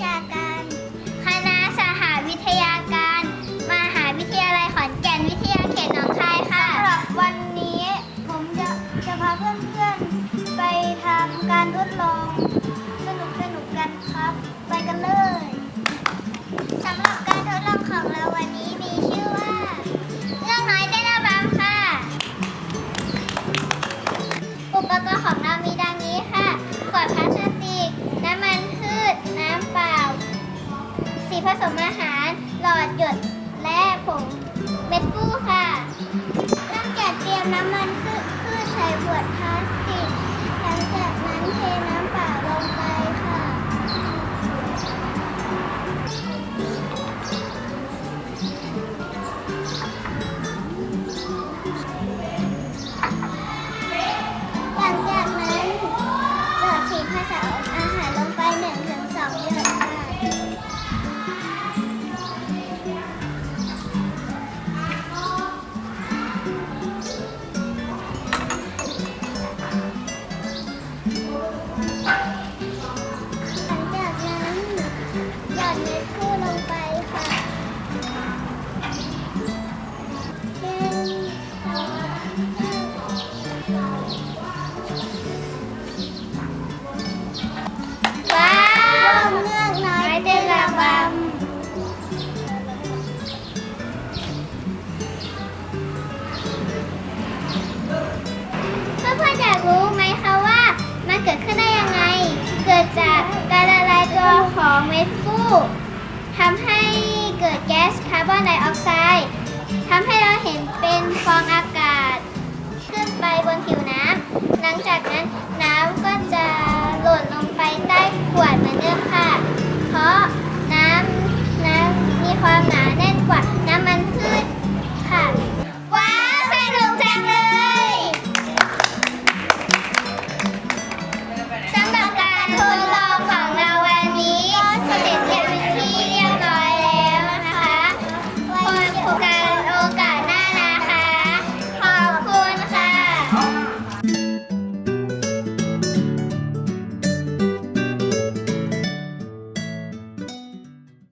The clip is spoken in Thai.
ชาการ คณะสหวิทยาการ มหาวิทยาลัยขอนแก่นวิทยาเขตหนองคายค่ะ สำหรับวันนี้ผมจะจะพาเพื่อนๆ ไปทำการทดลอง สนุกสนุกกันครับ ไปกันเลย สำหรับการทดลองของเราวันนี้ ผสมอาหาร หลอดหยดและผงเม็ดฟูค่ะเริ่มจากเตรียมน้ำมันพืชใส่ขวดพลาสติกหลังจากนั้นเทน้ำเปล่า ของเวสฟูทำให้เกิดแก๊ส